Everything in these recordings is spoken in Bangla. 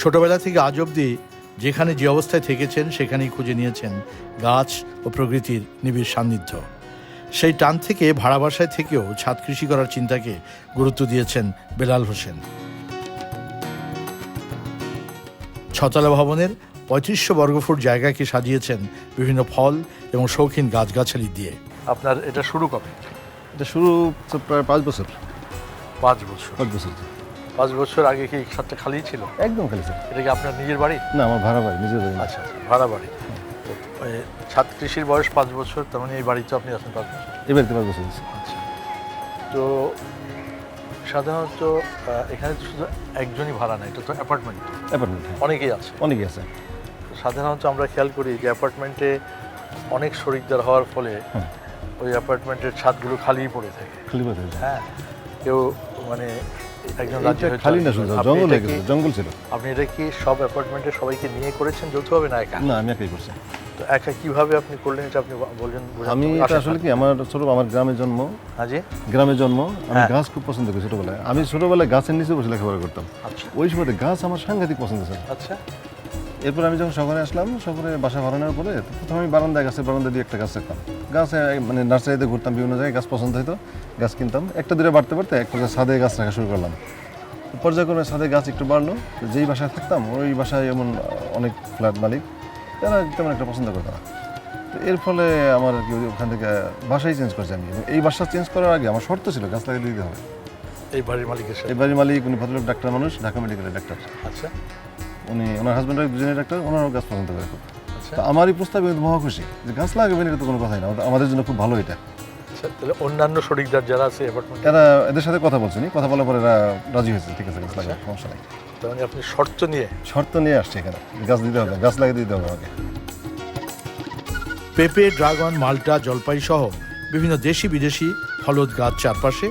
ছোটবেলা থেকে আজ অবধি যেখানে যে অবস্থায় থেকেছেন সেখানেই খুঁজে নিয়েছেন গাছ ও প্রকৃতির নিবিড় সান্নিধ্য। সেই টান থেকে ভাড়া বাসায় থেকেও ছাদ কৃষি করার চিন্তাকে গুরুত্ব দিয়েছেন বেলাল হোসেন। ছতলা ভবনের পঁয়ত্রিশশো বর্গফুট জায়গাকে সাজিয়েছেন বিভিন্ন ফল এবং শৌখিন গাছগাছালি দিয়ে। আপনার এটা শুরু কবে? এটা শুরু প্রায় পাঁচ বছর। পাঁচ বছর। পাঁচ বছর। পাঁচ বছর আগে কি ছাদটা খালি ছিল? একদম খালি স্যার এটা কি আপনার নিজের বাড়ি? না আমার ভাড়া বাড়ি নিজের বাড়ি। আচ্ছা আচ্ছা, ভাড়া বাড়ি। তো ছাদ কৃষির বয়স পাঁচ বছর তার মানে এই বাড়িতে আপনি আছেন পাঁচ বছর? এই বাড়িতে পাঁচ বছর আচ্ছা। তো সাধারণত এখানে শুধু একজনই ভাড়া না এটা তো অ্যাপার্টমেন্ট। অ্যাপার্টমেন্ট হ্যাঁ। অনেকেই আছে। অনেকই আছে। সাধারণত আমরা খেয়াল করি যে অ্যাপার্টমেন্টে অনেক শরিকদার হওয়ার ফলে ওই অ্যাপার্টমেন্টের ছাদগুলো খালিই পড়ে থাকে। খালি বাড়ি হয়েছে। হ্যাঁ কেউ মানে একজন রাজি এটা হয়ে খালি না জঙ্গল হয়ে গেছে জঙ্গল ছিল। আপনি এটা কি সব অ্যাপার্টমেন্টের সবাইকে নিয়ে করেছেন যৌথভাবে না একা? না আমি একাই করছি। তো একা কীভাবে আপনি করলেন এটা আপনি বললেন আমি এটা আসলে কি আমার ছোট আমার গ্রামে জন্ম। হ্যাঁ জি। গ্রামে জন্ম আমি হ্যাঁ। গাছ খুব পছন্দ করি ছোটবেলায়। আমি ছোটবেলায় গাছের নিচে বসে লেখাপড়া করতাম। আচ্ছা। ওই সময় গাছ আমার সাংঘাতিক পছন্দ স্যার আচ্ছা। এরপর আমি যখন শহরে আসলাম শহরে বাসা বানানোর পরে প্রথমে আমি বারান্দায় গাছের বারান্দা দিয়ে একটা গাছ রাখতাম গাছে মানে নার্সারিতে ঘুরতাম বিভিন্ন জায়গায় গাছ পছন্দ হতো গাছ কিনতাম। একটা দূরে বাড়তে বাড়তে এক পর্যায়ে ছাদে গাছ রাখা শুরু করলাম। পর্যায়ক্রমে ছাদে গাছ একটু বাড়লো তো যেই বাসায় থাকতাম ওই বাসায় এমন অনেক ফ্ল্যাট মালিক তারা তেমন একটা পছন্দ করতো না। তো এর ফলে আমার কি ওই ওখান থেকে বাসাই চেঞ্জ করছি আমি। এই বাসা চেঞ্জ করার আগে আমার শর্ত ছিল গাছ লাগিয়ে দিতে হবে। এই বাড়ির মালিকের সাথে? এই বাড়ির মালিক উনি ভদ্রলোক ডাক্তার মানুষ ঢাকা মেডিকেলের ডাক্তার আচ্ছা। উনি ওনার হাজব্যান্ড দুজনের ডাক্তার ওনারও গাছ পছন্দ করে খুব। আচ্ছা তো আমারই প্রস্তাবে কিন্তু মহা খুশি। যে গাছ লাগাবেন এটা তো কোনো কথাই না আমাদের- জন্য খুব ভালো এটা। আচ্ছা তাহলে অন্যান্য শরিকদার যারা আছে অ্যাপার্টমেন্টে এরা এদের সাথে কথা বলছেনি কথা বলার পরে এরা রাজি হয়েছে ঠিক আছে গাছ লাগাবে সমস্যা নেই। তার মানে আপনি শর্ত নিয়ে শর্ত নিয়ে আসছে এখানে গাছ দিতে হবে গাছ লাগিয়ে দিতে হবে আমাকে। পেঁপে ড্রাগন মাল্টা জলপাই সহ বিভিন্ন দেশি বিদেশি ফলদ গাছ চারপাশে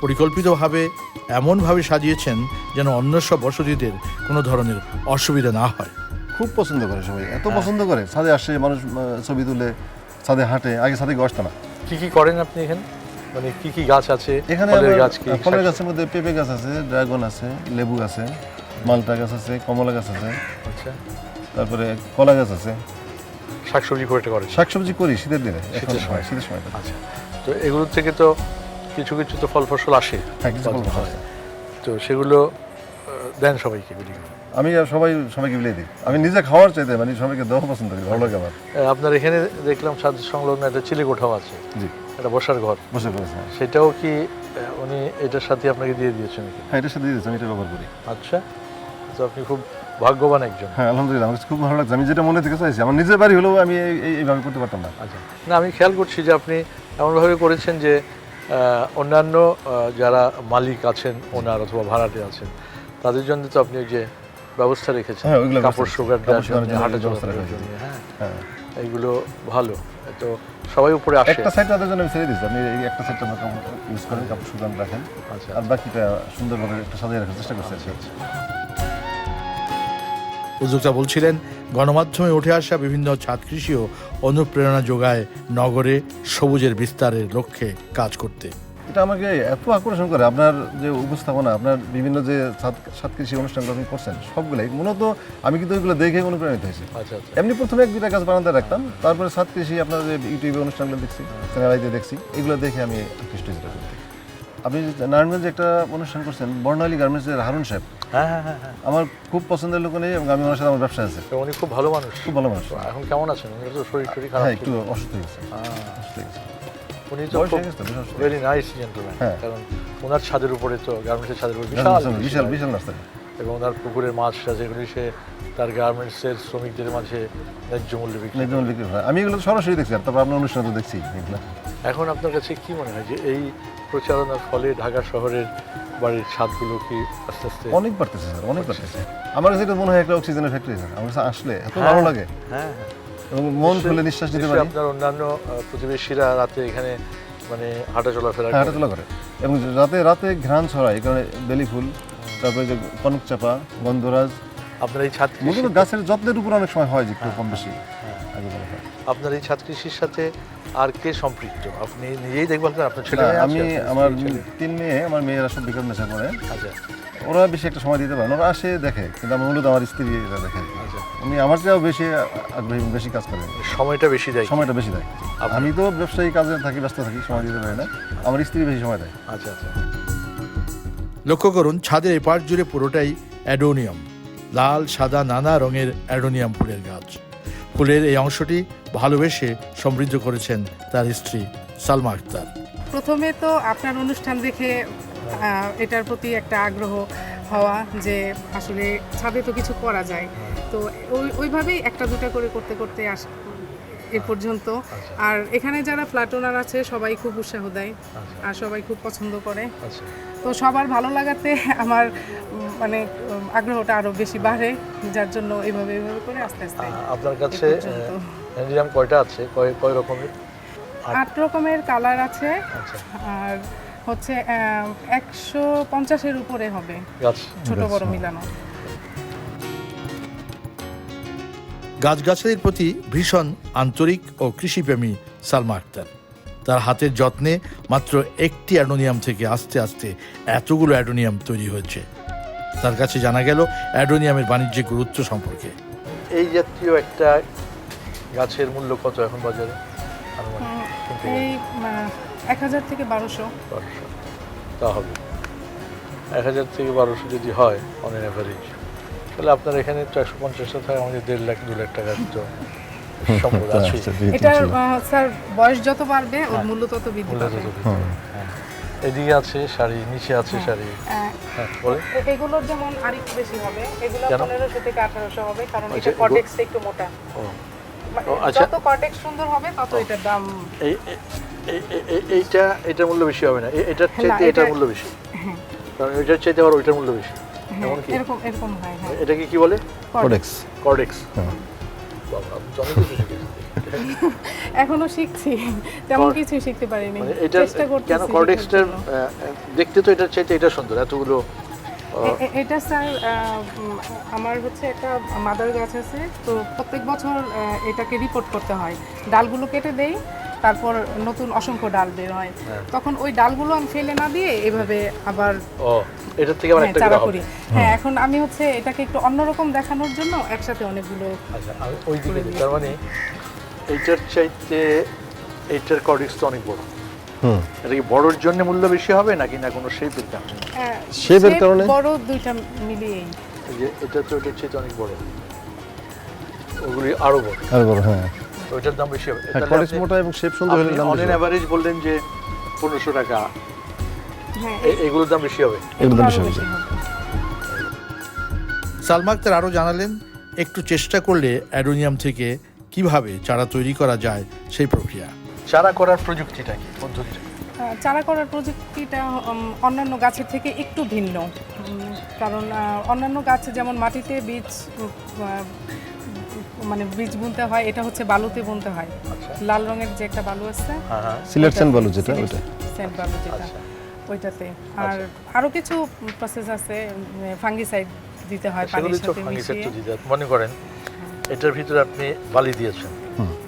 পরিকল্পিতভাবে এমনভাবে সাজিয়েছেন যেন অন্য সব বসতিদের কোনো ধরনের অসুবিধা না হয়। খুব পছন্দ করে সবাই এত পছন্দ করে ছাদে আসে মানুষ ছবি তুলে ছাদে হাঁটে আগে ছাদে গিয়ে না। কি কি করেন আপনি এখানে? মানে কি কি গাছ আছে? এখানে ফলের গাছ কি? ফলের গাছের মধ্যে পেঁপে গাছ আছে ড্রাগন আছে লেবু আছে মালটা গাছ আছে কমলা গাছ আছে। আচ্ছা। তারপরে কলা গাছ আছে। শাকসবজি করে করেন? শাকসবজি করি শীতের দিনে শীতের সময়। শীতের সময়। আচ্ছা। তো এগুলোর থেকে তো কিছু কিছু তো ফল ফসল আসে। হ্যাঁ ফসল তো সেগুলো দেন সবাইকে বিলি করে। আমি আর সবাই সবাইকে বিলিয়ে দিই। আমি নিজে খাওয়ার চাইতে মানে সবাইকে দেওয়া পছন্দ করি ভালো লাগে আমার। আপনার এখানে দেখলাম ছাদ সংলগ্ন একটা চিলে কোঠাও আছে। জি। একটা বসার ঘর। বসে পড়েছে সেটাও কি উনি এটার সাথে আপনাকে দিয়ে দিয়েছেন নাকি? হ্যাঁ এটার সাথে দিয়ে দিচ্ছি আমি এটা ব্যবহার করি। আচ্ছা। তো আপনি খুব ভাগ্যবান একজন। হ্যাঁ আলহামদুলিল্লাহ আমার খুব ভালো লাগছে। আমি যেটা মনে থেকে চাইছি আমার নিজের বাড়ি হলেও আমি এই- এই- এইভাবে করতে পারতাম না। আচ্ছা। না আমি খেয়াল করছি যে আপনি এমনভাবে করেছেন যে অন্যান্য যারা মালিক আছেন ওনার অথবা ভাড়াটে আছেন তাদের জন্য তো আপনি যে ব্যবস্থা রেখেছে হ্যাঁ, ওইগুলো কাপড় জন্য জন্য ব্যবস্থা হ্যাঁ হ্যাঁ। এইগুলো ভালো। তো সবাই উপরে আসে। একটা সাইড তাদের জন্য ছেড়ে দিচ্ছি আপনি এই একটা সাইড আপনার ইউজ করেন কাপড় শুকান রাখেন। আচ্ছা। আর বাকিটা সুন্দরভাবে একটা সাজিয়ে রাখার চেষ্টা করছি আর কি। উদ্যোক্তা বলছিলেন গণমাধ্যমে উঠে আসা বিভিন্ন ছাদ কৃষিও অনুপ্রেরণা যোগায় নগরে সবুজের বিস্তারের লক্ষ্যে কাজ করতে। এটা আমাকে এত আকর্ষণ করে আপনার যে উপস্থাপনা আপনার বিভিন্ন যে সাত কৃষি অনুষ্ঠানগুলো আপনি করছেন সবগুলাই মূলত আমি কিন্তু ওইগুলো দেখে অনুপ্রাণিত হয়েছি। আচ্ছা আচ্ছা। এমনি প্রথমে এক দুটা গাছ বারান্দায় রাখতাম তারপরে ছাদ কৃষি আপনার যে ইউটিউবে অনুষ্ঠানগুলো দেখছি চ্যানেলাইতে দেখছি এগুলো দেখে আমি আকৃষ্ট হয়েছি প্রতি। আপনি যে নারায়ণগঞ্জে একটা অনুষ্ঠান করছেন বর্ণালী গার্মেন্টসের হারুন সাহেব হ্যাঁ হ্যাঁ হ্যাঁ আমার খুব পছন্দের লোক নেই এবং আমি ওনার সাথে আমার ব্যবসা আছে। উনি খুব ভালো মানুষ। খুব ভালো মানুষ। এখন কেমন আছেন? শরীর টরীর খারাপ হ্যাঁ একটু অসুস্থ হয়ে গেছে। আহ, অসুস্থ হয়ে গেছে। উনি তো হয়ে। ভেরি নাইস জেন্টলম্যান হ্যাঁ। কারণ ওনার ছাদের উপরে তো গার্মেন্টসের ছাদের উপরে বিশাল বিশাল কৃষি বিশাল নার্সারি এবং ওনার পুকুরের মাছ যেগুলি সে তার গার্মেন্টসের শ্রমিকদের মাঝে ন্যায্য মূল্যে বিক্রি হয়। আমি এগুলো সরাসরি দেখছি আর তারপর আপনার অনুষ্ঠান তো দেখছি এখন আপনার কাছে কি মনে হয় যে এই প্রচারণার ফলে ঢাকা শহরের বাড়ির ছাদগুলো কি আস্তে আস্তে অনেক বাড়তেছে স্যার অনেক বাড়তেছে। আমার কাছে এটা মনে হয় একটা অক্সিজেনের ফ্যাক্টরি স্যার। আমার কাছে আসলে এত ভালো লাগে। হ্যাঁ। এবং মন খুলে নিঃশ্বাস নিতে পারি আপনার অন্যান্য প্রতিবেশীরা রাতে এখানে মানে হাঁটা চলাফেরা হ্যাঁ। হাঁটাচলা করে এবং রাতে রাতে ঘ্রাণ ছড়ায় এই কারণে বেলি ফুল তারপরে যে কনক চাপা গন্ধরাজ আপনার এই ছাদ মূলত গাছের যত্নের উপর অনেক সময় হয় যে একটু কম বেশি হ্যাঁ। বলা হয়। আপনার এই ছাদ কৃষির সাথে আর কে সম্পৃক্ত আপনি নিজেই দেখভাল করেন আপনার ছেলে? আমি আমার তিন মেয়ে আমার মেয়েরা সব বিকাল নেশা করে আচ্ছা ওরা বেশি একটা সময় দিতে পারে না। ওরা আসে দেখে। কিন্তু আমার মূলত আমার স্ত্রী এটা দেখে। আচ্ছা উনি আমার চেয়েও বেশি আগ্রহী বেশি কাজ করেন। সময়টা বেশি দেয়। সময়টা বেশি দেয়। আমি তো ব্যবসায়ী কাজে থাকি ব্যস্ত থাকি সময় দিতে পারি না। আমার স্ত্রী বেশি সময় দেয়। আচ্ছা আচ্ছা। লক্ষ্য করুন ছাদের এপাশ জুড়ে পুরোটাই অ্যাডোনিয়াম। লাল সাদা নানা রঙের অ্যাডোনিয়াম ফুলের গাছ। ফুলের এই অংশটি ভালোবেসে সমৃদ্ধ করেছেন তার স্ত্রী সালমা আক্তার। প্রথমে তো আপনার অনুষ্ঠান দেখে এটার প্রতি একটা আগ্রহ হওয়া যে আসলে ছাদে তো কিছু করা যায়। তো ওই ওইভাবেই একটা দুটা করে করতে করতে আস এ পর্যন্ত। আর এখানে যারা ফ্ল্যাট ওনার আছে সবাই খুব উৎসাহ দেয় আর সবাই খুব পছন্দ করে। তো সবার ভালো লাগাতে আমার মানে আগ্রহটা আরও বেশি বাড়ে যার জন্য এভাবে এভাবে করে আস্তে আস্তে আপনার কাছে, কয়টা আছে? কয় কয় রকমের? আট রকমের কালার আছে। আচ্ছা। আর হচ্ছে একশো পঞ্চাশের উপরে হবে ছোট বড় হ্যাঁ। মিলানো। গাছগাছালির প্রতি ভীষণ আন্তরিক ও কৃষিপ্রেমী সালমা আক্তার। তার হাতের যত্নে মাত্র একটি অ্যাডোনিয়াম থেকে আস্তে আস্তে এতগুলো অ্যাডোনিয়াম তৈরি হয়েছে। তার কাছে জানা গেল অ্যাডোনিয়ামের বাণিজ্যিক গুরুত্ব সম্পর্কে। এই জাতীয় একটা গাছের মূল্য কত এখন বাজারে? এই এক হাজার থেকে বারোশো। বারোশো। তা হবে। এক হাজার থেকে বারোশো যদি হয় অন এন অ্যাভারেজ তাহলে আপনার এখানে তো একশো পঞ্চাশটা থাকে আমাদের দেড় লাখ দু লাখ টাকার তো সম্পদ আছে। আচ্ছা, এটার স্যার বয়স যত বাড়বে ওর হ্যাঁ। মূল্য তত বৃদ্ধি পাবে। হ্যাঁ। এদিকে আছে শাড়ি নিচে আছে শাড়ি। হ্যাঁ। বলে এগুলোর যেমন আরেকটু বেশি হবে এগুলো পনেরোশো থেকে আঠারোশো হবে কারণ আচ্ছা, এটা কর্টেক্সটা একটু মোটা। ও। মানে আচ্ছা। যত কর্টেক্স সুন্দর হবে তত এটার দাম এই এই- এই- এই- এই- এইটা এটার মূল্য বেশি হবে না। এটার চাইতে এটার মূল্য বেশি। কারণ এটার চাইতে আবার ওইটার মূল্য বেশি। হ্যাঁ, এমন কি এরকম এরকম হয় হ্যাঁ। এটাকে কি বলে? কর্ডেক্স হ্যাঁ। কিছু শিখেছেন। এখনও শিখছি। তেমন কিছুই শিখতে পারিনি। মানে এটা চেষ্টা করতেছি কেন কর্ডেক্সটার দেখতে তো এটার চাইতে এটা সুন্দর এতগুলো এটা স্যার আমার হচ্ছে একটা মাদার গাছ আছে তো প্রত্যেক বছর এটাকে রিপোর্ট করতে হয়। ডালগুলো কেটে দেই তারপর নতুন অসংখ্য ডাল বের হয়। হ্যাঁ। তখন ওই ডালগুলো আমি ফেলে না দিয়ে এভাবে আবার ও এটার থেকে আবার হ্যাঁ, একটা চারা করি হ্যাঁ এখন আমি হচ্ছে এটাকে একটু অন্যরকম দেখানোর জন্য একসাথে অনেকগুলো আচ্ছা ওই দিকে। তার মানে এইটার চাইতে এইটার কর্ডেক্স তো অনেক বড়। হুম। এটা কি বড়োর জন্য মূল্য বেশি হবে নাকি না কোনো শেপের কারণে? Shape এর কারণে? বড় দুইটা মিলিয়েই এই যে এটা তো এটার চাইতে অনেক বড়। ওগুলি আরও বড়। আর বড় হ্যাঁ। ওইটার দাম বেশি হবে। হ্যাঁ মোটা এবং শেপ সুন্দর হলে দাম অন। অ্যাভারেজ বললেন যে পনেরোশো টাকা। হ্যাঁ এগুলোর দাম বেশি হবে। এগুলো দাম আরও বেশি হবে। সালমা আক্তার আরও জানালেন একটু চেষ্টা করলে অ্যাডোনিয়াম থেকে কীভাবে চারা তৈরি করা যায় সেই প্রক্রিয়া। চারা করার প্রযুক্তিটা কি পদ্ধতিটা চারা করার প্রযুক্তিটা অন্যান্য গাছের থেকে একটু ভিন্ন। কারণ অন্যান্য গাছে যেমন মাটিতে বীজ মানে বীজ বুনতে হয় এটা হচ্ছে বালুতে বুনতে হয়। আচ্ছা। লাল রঙের যে একটা বালু আছে হ্যাঁ হ্যাঁ। সিলেট সেন্ট বালু যেটা ওইটা। সেন্ট বালু যেটা আচ্ছা। ওইটাতে। আর আরও কিছু প্রসেস আছে ফাঙ্গিসাইড দিতে হয় পানির সাথে ফাঙ্গিসাইড মিশিয়ে। তো দিতে মনে করেন এটার ভিতরে আপনি বালি দিয়েছেন।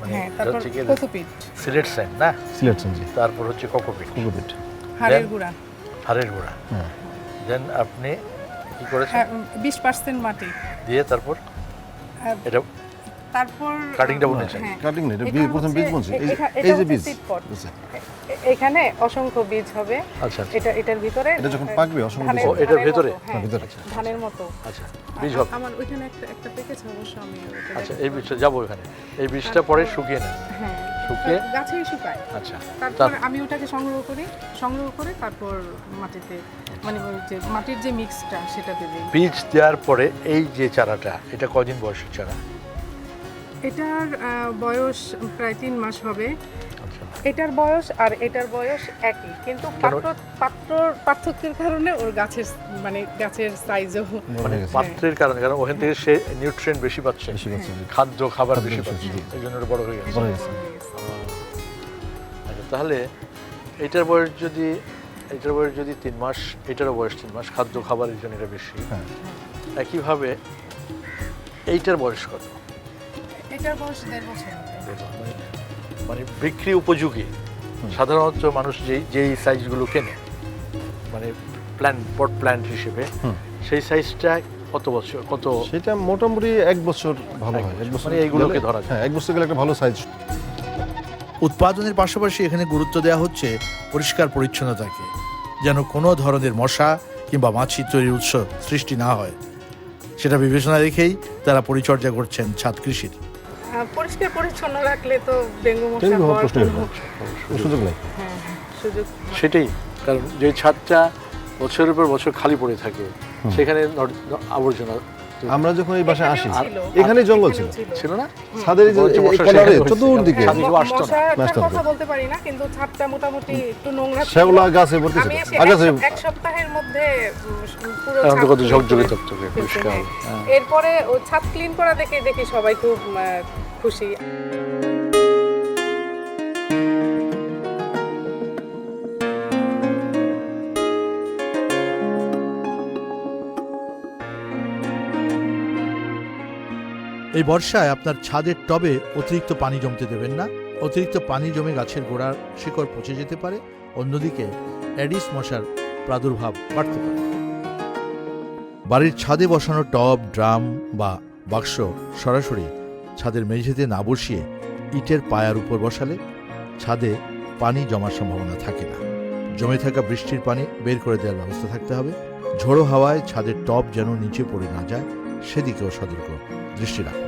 মানে হ্যাঁ তারপর হচ্ছে কোকোপিট সিলেট স্যান্ড না? সিলেট সেন্ট তারপর হচ্ছে কোকোপিট কোকোপিট হাড়ের গুঁড়া। হাড়ের গুঁড়া। হ্যাঁ। দেন আপনি কি করেছেন? হ্যাঁ বিশ পার্সেন্ট মাটি। দিয়ে তারপর এটা তারপর কাটিংটা হ্যাঁ। কাটিং না এটা বীজ প্রথম বীজ বলছি। এই যে বীজ? এ- এখানে অসংখ্য বীজ হবে। আচ্ছা আচ্ছা। এটা এটার ভিতরে এটা যখন পাকবে অসংখ্য বীজ এটার ভেতরে? হ্যাঁ, ভিতরে। ধানের মতো। আচ্ছা বীজ হবে। আমার ওইখানে একটা একটা অবশ্য আমি আচ্ছা এই বীজটা যাব এখানে। এই বীজটা পরে শুকিয়ে নেন হ্যাঁ শুকিয়ে? গাছেই শুকায়। আচ্ছা তারপর আমি ওটাকে সংগ্রহ করি সংগ্রহ করে তারপর মাটিতে মানে যে মাটির যে মিক্সটা সেটা দেবে বীজ দেওয়ার পরে এই যে চারাটা এটা কদিন বয়সের চারা? এটার বয়স প্রায় তিন মাস হবে। আচ্ছা। এটার বয়স আর এটার বয়স একই কিন্তু কেন? পাত্র পাত্রর পার্থক্যের কারণে ওর গাছের মানে গাছের সাইজও মানে পাত্রের কারণে কারণ ওখান থেকে সে নিউট্রিয়েন্ট বেশি পাচ্ছে। বেশি পাচ্ছে খাদ্য খাবার বেশি পাচ্ছে। এই জন্য বড় হয়ে গেছে। আচ্ছা তাহলে এটার বয়স যদি এটার বয়স যদি তিন মাস এটারও বয়স তিন মাস খাদ্য খাবারের জন্য এটা বেশি। হ্যাঁ। একইভাবে এইটার বয়স কত? এটার বয়স দেড় বছর মানে- মানে বিক্রি উপযোগী। সাধারণত মানুষ যেই যেই সাইজগুলো কেনে মানে প্ল্যান পট প্ল্যান্ট হিসেবে সেই সাইজটা কত বছর কত সেটা মোটামুটি এক বছর ভালো হয়। এক বছর। মানে এইগুলোকে ধরা যায়। হ্যাঁ এক বছর গেলে একটা ভালো সাইজ উৎপাদনের পাশাপাশি এখানে গুরুত্ব দেওয়া হচ্ছে পরিষ্কার পরিচ্ছন্নতাকে যেন কোনো ধরনের মশা কিংবা মাছি তৈরির উৎস সৃষ্টি না হয়। সেটা বিবেচনা রেখেই তারা পরিচর্যা করছেন ছাদ কৃষির। পরিষ্কার পরিচ্ছন্ন রাখলে তো ডেঙ্গু মশা হওয়ার কোনো সুযোগ নেই। হ্যাঁ, হ্যাঁ, সুযোগ সেটাই কারণ যে ছাদটা বছরের পর বছর খালি পড়ে থাকে সেখানে আবর্জনা আমরা যখন এই বাসায় আসি এখানে জঙ্গল ছিল। ছিল। না? ছাদের। চতুর্দিকে। কথা বলতে পারি না কিন্তু ছাদটা মোটামুটি একটু নোংরা শ্যাওলা গাছে ভর্তি ছিল। আগাছে এক- সপ্তাহের মধ্যে পুরো কত ঝকঝকে করে পরিষ্কার। এরপরে ও ছাদ ক্লিন করা দেখে দেখি সবাই খুব আহ, খুশি। এই বর্ষায় আপনার ছাদের টবে অতিরিক্ত পানি জমতে দেবেন না। অতিরিক্ত পানি জমে গাছের গোড়ার শিকড় পচে যেতে পারে। অন্যদিকে অ্যাডিস মশার প্রাদুর্ভাব বাড়তে পারে। বাড়ির ছাদে বসানো টব, ড্রাম বা বাক্স সরাসরি ছাদের মেঝেতে না বসিয়ে ইটের পায়ার উপর বসালে ছাদে পানি জমার সম্ভাবনা থাকে না। জমে থাকা বৃষ্টির পানি বের করে দেওয়ার ব্যবস্থা থাকতে হবে। ঝোড়ো হাওয়ায় ছাদের টব যেন নিচে পড়ে না যায়। সেদিকেও সতর্ক দৃষ্টি রাখুন।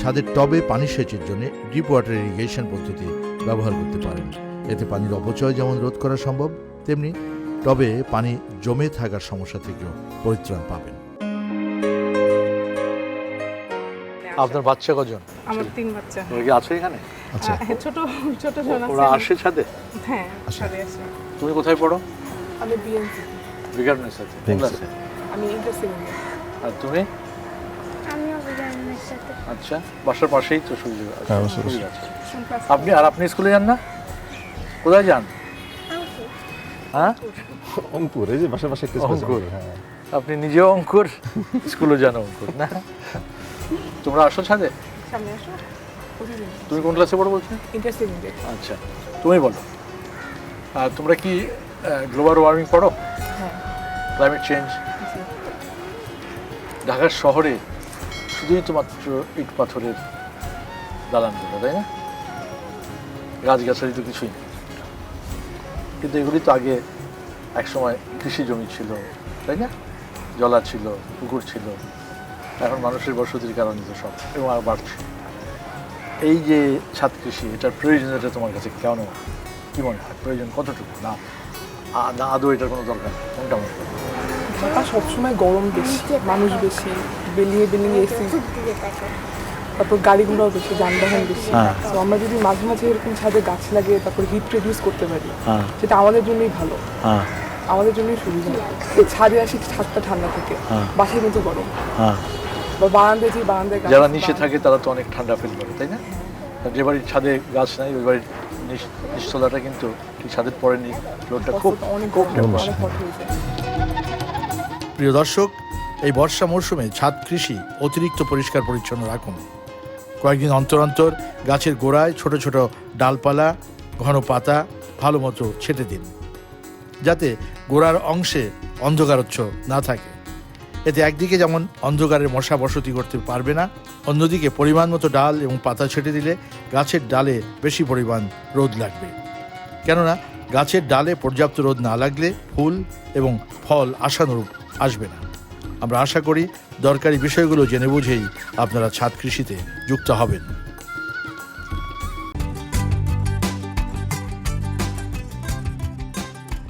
ছাদের টবে পানি সেচের জন্য ডিপ ওয়াটার ইরিগেশন পদ্ধতি ব্যবহার করতে পারেন। এতে পানির অপচয় যেমন রোধ করা সম্ভব তেমনি টবে পানি জমে থাকার সমস্যা থেকেও পরিত্রাণ পাবেন। আপনার বাচ্চা কজন? আমার তিন বাচ্চা। ওরা কি আছে এখানে? আচ্ছা। ছোট ছোট জন আছে। ওরা আসে ছাদে? হ্যাঁ আচ্ছা। আসে। তুমি কোথায় পড়ো? আমি বিএনসি বিজ্ঞানের সাথে। কোন Thanks. আমি ইন্টার আর তুমি? আচ্ছা বাসার পাশেই তো আছে। হ্যাঁ, আপনি আর আপনি স্কুলে যান না? কোথায় যান? হ্যাঁ? অঙ্কুর এই যে বাসা বাসা একটা অঙ্কুর। হ্যাঁ। আপনি নিজেও অঙ্কুর স্কুলে যান অঙ্কুর না? তোমরা আসো ছাদে? তুমি কোন ক্লাসে পড়ো বলছো? আচ্ছা তুমি বলো। আর তোমরা কি গ্লোবাল ওয়ার্মিং পড়ো? হ্যাঁ। ক্লাইমেট চেঞ্জ ঢাকার শহরে শুধুই তো মাত্র ইট পাথরের দালানগুলো, তাই না? গাছগাছালি তো কিছুই নেই। কিন্তু এগুলি তো আগে একসময় কৃষি জমি ছিল, তাই না? জলা ছিল, পুকুর ছিল। এখন মানুষের বসতির কারণে তো সব, এবং আর বাড়ছে। এই যে ছাদ কৃষি, এটার প্রয়োজনীয়তা তোমার কাছে কেন কী মনে হয়? প্রয়োজন কতটুকু? না আদৌ এটার কোনো দরকার। কোনটা মনে হয়? ঢাকা সবসময় গরম বেশি মানুষ বেশি বিল্ডিংয়ে বিল্ডিংয়ে এসি তারপর গাড়ি ঘোড়াও বেশি যানবাহন বেশি। হ্যাঁ। তো আমরা যদি মাঝে মাঝে এরকম ছাদে গাছ লাগিয়ে তারপর হিট রিডিউস করতে পারি হ্যাঁ। সেটা আমাদের জন্যই ভালো। হ্যাঁ। আমাদের জন্যই সুবিধা। এই ছাদে আসি ছাদটা ঠান্ডা থাকে হ্যাঁ। বাসায় কিন্তু গরম। হ্যাঁ। বা বারান্দায় যে বারান্দায় যারা নিচে থাকে তারা তো অনেক ঠান্ডা ফিল করে তাই না? যে বাড়ির ছাদে গাছ নাই ওই বাড়ির নিচ- নিচতলাটা কিন্তু ছাদের পরে নি ফ্লোরটা খুব অনেক গরম প্রিয় দর্শক, এই বর্ষা মরশুমে ছাদ কৃষি অতিরিক্ত পরিষ্কার পরিচ্ছন্ন রাখুন। কয়েকদিন অন্তর অন্তর গাছের গোড়ায় ছোট ছোট ডালপালা, ঘন পাতা ভালো মতো ছেটে দিন, যাতে গোড়ার অংশে অন্ধকারচ্ছ না থাকে। এতে একদিকে যেমন অন্ধকারের মশা বসতি করতে পারবে না, অন্যদিকে পরিমাণ মতো ডাল এবং পাতা ছেটে দিলে গাছের ডালে বেশি পরিমাণ রোদ লাগবে। কেননা গাছের ডালে পর্যাপ্ত রোদ না লাগলে ফুল এবং ফল আশানুরূপ আসবে না। আমরা আশা করি দরকারি বিষয়গুলো জেনে বুঝেই আপনারা ছাদ কৃষিতে যুক্ত হবেন।